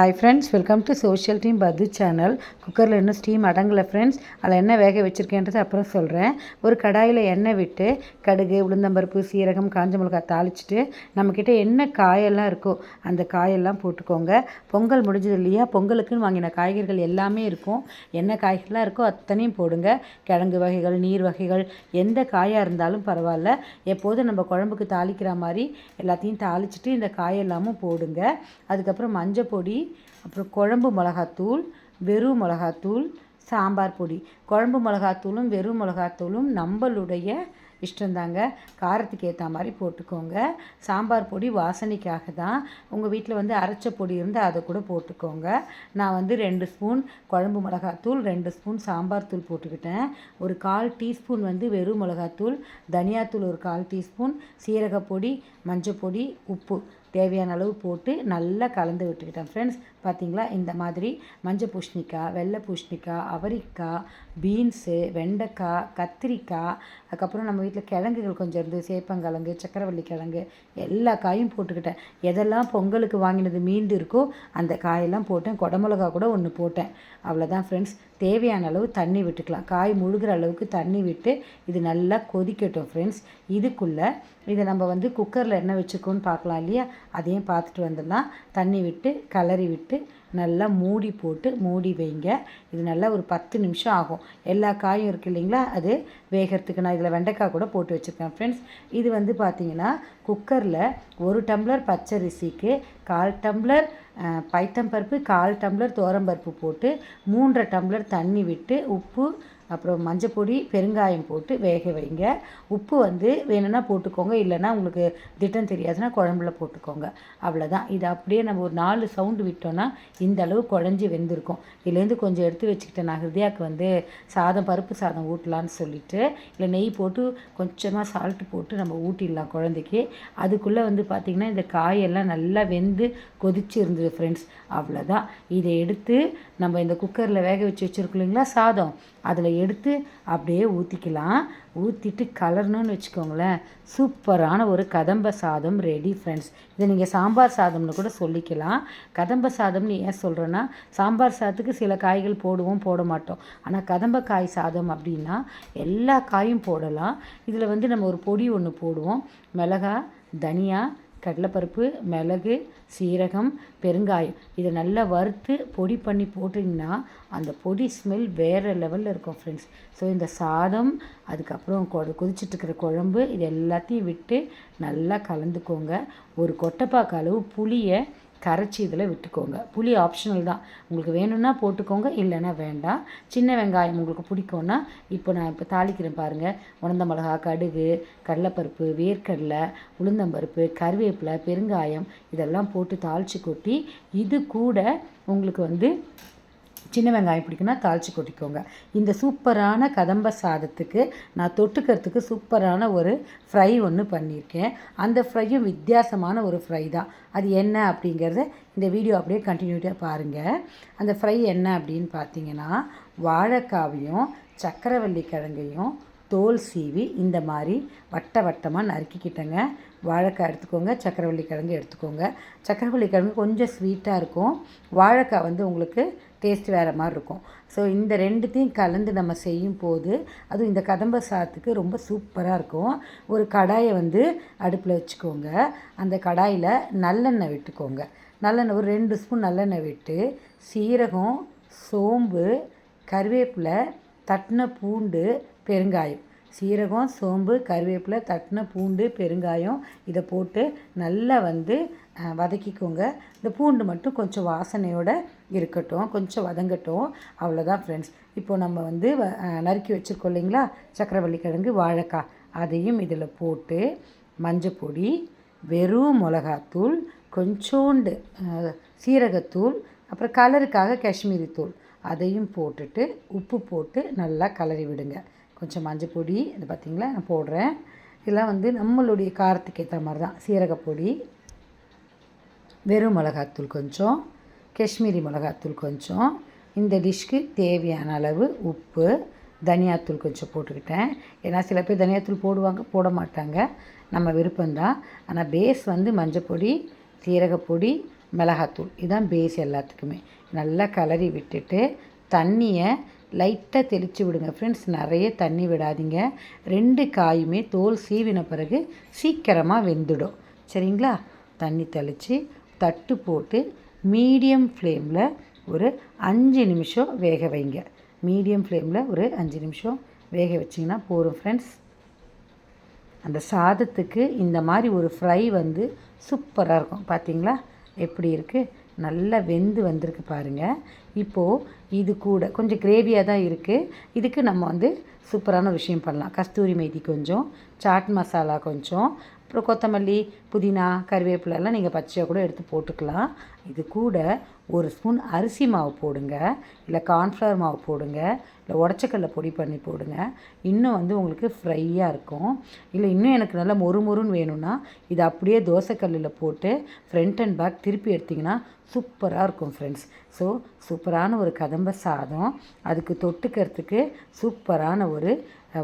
Hi friends welcome to social team பது channel குக்கரில் இன்னும் ஸ்டீம் அடங்கலை ஃப்ரெண்ட்ஸ் அதில் என்ன வேக வச்சுருக்கேன்றது அப்புறம் சொல்கிறேன் ஒரு கடாயில் எண்ணெய் விட்டு கடுகு உளுந்தம்பருப்பு சீரகம் காஞ்ச மிளகாய் தாளிச்சிட்டு நம்மக்கிட்ட என்ன காயெல்லாம் இருக்கோ அந்த காயெல்லாம் போட்டுக்கோங்க. பொங்கல் முடிஞ்சது இல்லையா? பொங்கலுக்குன்னு வாங்கின காய்கறிகள் எல்லாமே இருக்கும். என்ன காய்கறிலாம் இருக்கோ அத்தனையும் போடுங்க. கிழங்கு வகைகள் நீர் வகைகள் எந்த காயாக இருந்தாலும் பரவாயில்ல. எப்போதும் நம்ம குழம்புக்கு தாளிக்கிற மாதிரி எல்லாத்தையும் தாளிச்சிட்டு இந்த காயெல்லாமும் போடுங்க. அதுக்கப்புறம் மஞ்சள் பொடி அப்புறம் குழம்பு மிளகாத்தூள் வெறும் மிளகாத்தூள் சாம்பார் பொடி. குழம்பு மிளகாத்தூளும் வெறும் மிளகாத்தூளும் நம்மளுடைய இஷ்டந்தாங்க காரத்துக்கு ஏற்ற மாதிரி போட்டுக்கோங்க. சாம்பார் பொடி வாசனைக்காக தான் உங்கள் வீட்டில் வந்து அரைச்ச பொடி இருந்தால் அதை கூட போட்டுக்கோங்க. நான் வந்து ரெண்டு ஸ்பூன் குழம்பு மிளகாத்தூள் ரெண்டு ஸ்பூன் சாம்பார் தூள் போட்டுக்கிட்டேன். ஒரு கால் டீஸ்பூன் வந்து வெறும் மிளகாத்தூள் தனியாத்தூள் ஒரு கால் டீஸ்பூன் சீரகப்பொடி மஞ்சப்பொடி உப்பு. தேவையான அளவு போட்டு நல்லா கலந்து விட்டுக்கிட்டேன் ஃப்ரெண்ட்ஸ் பார்த்திங்களா இந்த மாதிரி மஞ்சள் பூஷ்ணிக்காய் வெள்ளை பூஷ்ணிக்காய் அவரிக்காய் பீன்ஸு வெண்டைக்காய் கத்திரிக்காய் அதுக்கப்புறம் நம்ம வீட்டில் கிழங்குகள் கொஞ்சம் இருந்து சேப்பங்கிழங்கு சக்கரவள்ளி கிழங்கு எல்லா காயும் போட்டுக்கிட்டேன். எதெல்லாம் பொங்கலுக்கு வாங்கினது மீண்டு இருக்கோ அந்த காயெல்லாம் போட்டேன். குடமிளகா கூட ஒன்று போட்டேன். அவ்வளோதான் ஃப்ரெண்ட்ஸ் தேவையான அளவு தண்ணி விட்டுக்கலாம். காய் முழுகிற அளவுக்கு தண்ணி விட்டு இது நல்லா கொதிக்கட்டும் ஃப்ரெண்ட்ஸ் இதுக்குள்ளே இதை நம்ம வந்து குக்கரில் என்ன வச்சுக்கோன்னு பார்க்கலாம் இல்லையா? அதையும் பார்த்துட்டு வந்துடலாம் தண்ணி விட்டு கலரி விட்டு நல்லா மூடி போட்டு மூடி வைங்க. இது நல்லா ஒரு பத்து நிமிஷம் ஆகும். எல்லா காயும் இருக்குது இல்லைங்களா? அது வேகிறதுக்கு நான் இதில் வெண்டைக்காய் கூட போட்டு வச்சுருக்கேன் ஃப்ரெண்ட்ஸ் இது வந்து பார்த்திங்கன்னா குக்கரில் ஒரு டம்ளர் பச்சரிசிக்கு கால் டம்ளர் பைத்தம்பருப்பு கால் டம்ளர் தோரம்பருப்பு போட்டு மூன்றரை டம்ளர் தண்ணி விட்டு உப்பு அப்புறம் மஞ்சள் பொடி பெருங்காயம் போட்டு வேக வைங்க. உப்பு வந்து வேணும்னா போட்டுக்கோங்க. இல்லைன்னா உங்களுக்கு திட்டம் தெரியாதுன்னா குழம்புல போட்டுக்கோங்க. அவ்வளோதான் இது அப்படியே நம்ம ஒரு நாலு சவுண்டு விட்டோன்னா இந்த அளவு குழஞ்சி வெந்திருக்கும். இதுலேருந்து கொஞ்சம் எடுத்து வச்சுக்கிட்டேன் நான் ஹிருதயாவுக்கு வந்து சாதம் பருப்பு சாதம் ஊட்டலான்னு சொல்லிட்டு இல்லை நெய் போட்டு கொஞ்சமாக சால்ட்டு போட்டு நம்ம ஊட்டிடலாம் குழந்தைக்கு. அதுக்குள்ளே வந்து பார்த்திங்கன்னா இந்த காயெல்லாம் நல்லா வெந்து கொதிச்சு இருந்தது ஃப்ரெண்ட்ஸ் அவ்வளோதான் இதை எடுத்து நம்ம இந்த குக்கரில் வேக வச்சு வச்சுருக்கோம் இல்லைங்களா சாதம். அதில் எடுத்து அப்படியே ஊற்றிக்கலாம் ஊற்றிட்டு கலரணும்னு வச்சுக்கோங்களேன். சூப்பரான ஒரு கதம்ப சாதம் ரெடி ஃப்ரெண்ட்ஸ் இதை நீங்கள் சாம்பார் சாதம்னு கூட சொல்லிக்கலாம். கதம்ப சாதம்னு ஏன் சொல்கிறேன்னா சாம்பார் சாதத்துக்கு சில காய்கள் போடுவோம் போட மாட்டோம். ஆனால் கதம்ப காய் சாதம் அப்படின்னா எல்லா காயும் போடலாம். இதில் வந்து நம்ம ஒரு பொடி ஒன்று போடுவோம். மிளகா தனியா கடலைப்பருப்பு மிளகு சீரகம் பெருங்காயம். இதை நல்லா வறுத்து பொடி பண்ணி போட்டிங்கன்னா அந்த பொடி ஸ்மெல் வேறு லெவலில் இருக்கும் ஃப்ரெண்ட்ஸ் ஸோ இந்த சாதம் அதுக்கப்புறம் கொ கொதிச்சிட்ருக்கிற குழம்பு இது எல்லாத்தையும் விட்டு நல்லா கலந்துக்கோங்க. ஒரு கொட்டைப்பாக்கு அளவு புளியை கரைச்சி இதில் விட்டுக்கோங்க. புளி ஆப்ஷனல் தான். உங்களுக்கு வேணும்னா போட்டுக்கோங்க இல்லைன்னா வேண்டாம். சின்ன வெங்காயம் உங்களுக்கு பிடிக்கும்னா இப்போ நான் இப்போ தாளிக்கிறேன் பாருங்கள் உணந்த மிளகா கடுகு கடலைப்பருப்பு வேர்க்கடலை உளுந்தம்பருப்பு கருவேப்பிலை பெருங்காயம் இதெல்லாம் போட்டு தாளித்து கொட்டி இது கூட உங்களுக்கு வந்து சின்ன வெங்காயம் பிடிக்குன்னா தாளித்து கொட்டிக்கோங்க. இந்த சூப்பரான கதம்ப சாதத்துக்கு நான் தொட்டுக்கிறதுக்கு சூப்பரான ஒரு ஃப்ரை ஒன்று பண்ணியிருக்கேன். அந்த ஃப்ரையும் வித்தியாசமான ஒரு ஃப்ரை தான். அது என்ன அப்படிங்கிறத இந்த வீடியோ அப்படியே கண்டினியூட்டியாக பாருங்கள் அந்த ஃப்ரை என்ன அப்படின்னு பார்த்தீங்கன்னா வாழைக்காவையும் சக்கரவள்ளி கிழங்கையும் தோல் சீவி இந்த மாதிரி வட்ட வட்டமாக நறுக்கிக்கிட்டேங்க. வாழைக்காய் எடுத்துக்கோங்க சக்கரவள்ளி கிழங்கு எடுத்துக்கோங்க. சக்கரவள்ளி கிழங்கு கொஞ்சம் ஸ்வீட்டாக இருக்கும். வாழைக்காய் வந்து உங்களுக்கு டேஸ்ட் வேறு மாதிரி இருக்கும். ஸோ இந்த ரெண்டுத்தையும் கலந்து நம்ம செய்யும் போது அதுவும் இந்த கதம்ப சாத்துக்கு ரொம்ப சூப்பராக இருக்கும். ஒரு கடாயை வந்து அடுப்பில் வச்சுக்கோங்க. அந்த கடாயில் நல்லெண்ணெய் விட்டுக்கோங்க. நல்லெண்ணெய் ஒரு ரெண்டு ஸ்பூன் நல்லெண்ணெய் விட்டு சீரகம் சோம்பு கருவேப்பிலை தட்டின பூண்டு பெருங்காயம். சீரகம் சோம்பு கருவேப்பிலை தட்டின பூண்டு பெருங்காயம் இதை போட்டு நல்லா வந்து வதக்கிக்கோங்க. இந்த பூண்டு மட்டும் கொஞ்சம் வாசனையோடு இருக்கட்டும். கொஞ்சம் வதங்கட்டும். அவ்வளோதான் ஃப்ரெண்ட்ஸ் இப்போது நம்ம வந்து நறுக்கி வச்சுருக்கோம் இல்லைங்களா? சக்கரவள்ளி கிழங்கு வாழைக்காய். அதையும் இதில் போட்டு மஞ்சப்பொடி வெறும் மிளகாத்தூள் கொஞ்சோண்டு சீரகத்தூள் அப்புறம் கலருக்காக காஷ்மீரி தூள். அதையும் போட்டுட்டு உப்பு போட்டு நல்லா கலரி விடுங்க. கொஞ்சம் மஞ்சள் பொடி இது பார்த்திங்களா நான் போடுறேன். இதெல்லாம் வந்து நம்மளுடைய காரத்துக்கு ஏற்ற மாதிரி தான். சீரகப்பொடி வெறும் மிளகாத்தூள் கொஞ்சம் காஷ்மீரி மிளகாத்தூள் கொஞ்சம் இந்த டிஷ்க்கு தேவையான அளவு உப்பு தனியாத்தூள் கொஞ்சம் போட்டுக்கிட்டேன். ஏன்னா சில பேர் தனியாத்தூள் போடுவாங்க போட மாட்டாங்க. நம்ம விருப்பம்தான். ஆனால் பேஸ் வந்து மஞ்சப்பொடி சீரகப்பொடி மிளகாத்தூள். இதுதான் பேஸ் எல்லாத்துக்குமே. நல்லா கலரி விட்டுட்டு தண்ணியை லைட்டாக தெளித்து விடுங்க. ஃப்ரெண்ட்ஸ் நிறைய தண்ணி விடாதீங்க. ரெண்டு காயுமே தோல் சீவின பிறகு சீக்கிரமாக வெந்துடும். சரிங்களா? தண்ணி தெளித்து தட்டு போட்டு மீடியம் ஃப்ளேமில் ஒரு அஞ்சு நிமிஷம் வேக வைங்க. மீடியம் ஃப்ளேமில் ஒரு அஞ்சு நிமிஷம் வேக வச்சிங்கன்னா போதும் ஃப்ரெண்ட்ஸ் அந்த சாதத்துக்கு இந்த மாதிரி ஒரு ஃப்ரை வந்து சூப்பராக இருக்கும். பார்த்தீங்களா எப்படி இருக்குது நல்லா வெந்து வந்திருக்கு பாருங்கள் இப்போது இது கூட கொஞ்சம் கிரேவியாக தான் இருக்குது இதுக்கு நம்ம வந்து சூப்பரான விஷயம் பண்ணலாம். கஸ்தூரி மேதி கொஞ்சம் சாட் மசாலா கொஞ்சம் அப்புறம் கொத்தமல்லி புதினா கருவேப்பிலெல்லாம் நீங்கள் பச்சையாக கூட எடுத்து போட்டுக்கலாம். இது கூட ஒரு ஸ்பூன் அரிசி மாவு போடுங்க இல்லை கார்ன்ஃப்ளவர் மாவு போடுங்க இல்லை உடச்சக்கல்ல பொடி பண்ணி போடுங்க. இன்னும் வந்து உங்களுக்கு ஃப்ரையாக இருக்கும். இல்லை இன்னும் எனக்கு நல்லா மொறு மொறுன்னு வேணும்னா இது அப்படியே தோசைக்கல்லில் போட்டு ஃப்ரண்ட் அண்ட் பேக் திருப்பி எடுத்திங்கன்னா சூப்பராக இருக்கும் ஃப்ரெண்ட்ஸ் ஸோ சூப்பரான ஒரு கதம்ப சாதம். அதுக்கு தொட்டுக்கிறதுக்கு சூப்பரான ஒரு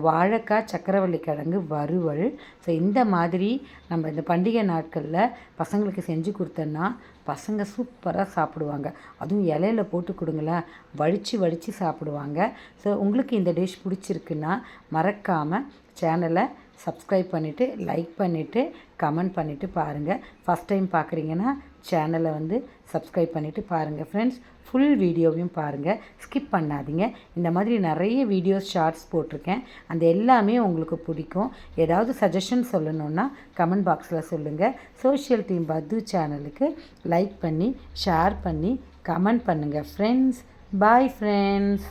வாழைக்காய் சக்கரவள்ளி கிழங்கு வறுவல். ஸோ இந்த மாதிரி நம்ம இந்த பண்டிகை நாட்களில் பசங்களுக்கு செஞ்சு கொடுத்தோன்னா பசங்க சூப்பராக சாப்பிடுவாங்க. அதுவும் இலையில போட்டு கொடுங்களேன் வழித்து வழித்து சாப்பிடுவாங்க. ஸோ உங்களுக்கு இந்த டிஷ் பிடிச்சிருக்குன்னா மறக்காமல் சேனலை சப்ஸ்கிரைப் பண்ணிவிட்டு லைக் பண்ணிவிட்டு கமெண்ட் பண்ணிவிட்டு பாருங்கள் ஃபஸ்ட் டைம் பார்க்குறீங்கன்னா சேனலை வந்து சப்ஸ்கிரைப் பண்ணிவிட்டு பாருங்கள் ஃப்ரெண்ட்ஸ் ஃபுல் வீடியோவையும் பாருங்கள் ஸ்கிப் பண்ணாதீங்க. இந்த மாதிரி நிறைய வீடியோஸ் ஷார்ட்ஸ் போட்டிருக்கேன். அந்த எல்லாமே உங்களுக்கு பிடிக்கும். ஏதாவது சஜஷன் சொல்லணுன்னா கமெண்ட் பாக்ஸில் சொல்லுங்கள் சோஷியல் டீம் பத்து சேனலுக்கு லைக் பண்ணி ஷேர் பண்ணி கமெண்ட் பண்ணுங்கள் ஃப்ரெண்ட்ஸ் பாய் ஃப்ரெண்ட்ஸ்